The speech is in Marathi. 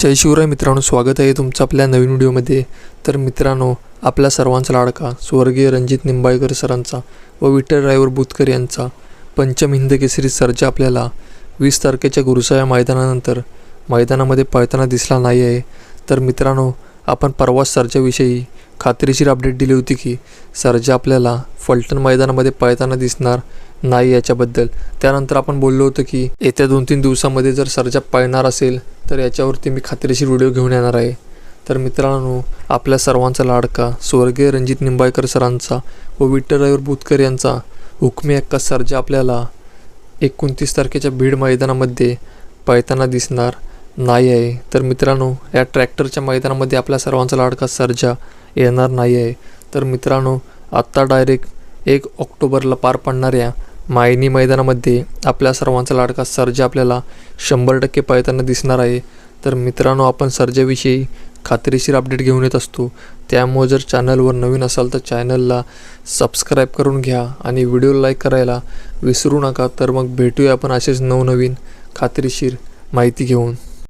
जय शिवराय मित्रांनो स्वागत आहे तुमचं आपल्या नवीन व्हिडिओमध्ये. तर मित्रांनो आपल्या सर्वांचा लाडका स्वर्गीय रणजित निंबाळकर सरांचा व विठ्ठल रायवर बुतकर यांचा पंचम हिंद केसरी सर्जा आपल्याला वीस तारखेच्या गुरुसाया मैदानानंतर मैदानामध्ये पळताना दिसला नाही आहे. तर मित्रांनो आपण परवा सर्जाविषयी खात्रीशीर अपडेट दिली होती की सर्जा आपल्याला फलटण मैदानामध्ये पळताना दिसणार नाही याच्याबद्दल. त्यानंतर आपण बोललो होतो की येत्या दोन तीन दिवसामध्ये जर सर्जा पळणार असेल तर याच्यावरती मी खात्रीशीर व्हिडिओ घेऊन येणार आहे. तर मित्रांनो आपल्या सर्वांचा लाडका स्वर्गीय रणजित निंबाळकर सरांचा व विठ्ठल बुतकर यांचा हुकमी अक्का सर्जा आपल्याला एकोणतीस तारखेच्या बीड मैदानामध्ये पळताना दिसणार नाही आहे. तर मित्रांनो या ट्रॅक्टरच्या मैदानामध्ये आपल्या सर्वांचा लाडका सर्जा येणार नाही आहे. तर मित्रांनो आत्ता डायरेक्ट एक ऑक्टोबरला पार पडणाऱ्या मायनी मैदानामध्ये आपल्या सर्वांचा लाडका सर्जा आपल्याला शंभर टक्के पळताना दिसणार आहे. तर मित्रांनो आपण सर्जाविषयी खात्रीशीर अपडेट घेऊन येत असतो. त्यामुळे जर चॅनलवर नवीन असाल तर चॅनलला सबस्क्राईब करून घ्या आणि व्हिडिओ लाईक करायला विसरू नका. तर मग भेटूया आपण असेच नवनवीन खात्रीशीर माहिती घेऊन.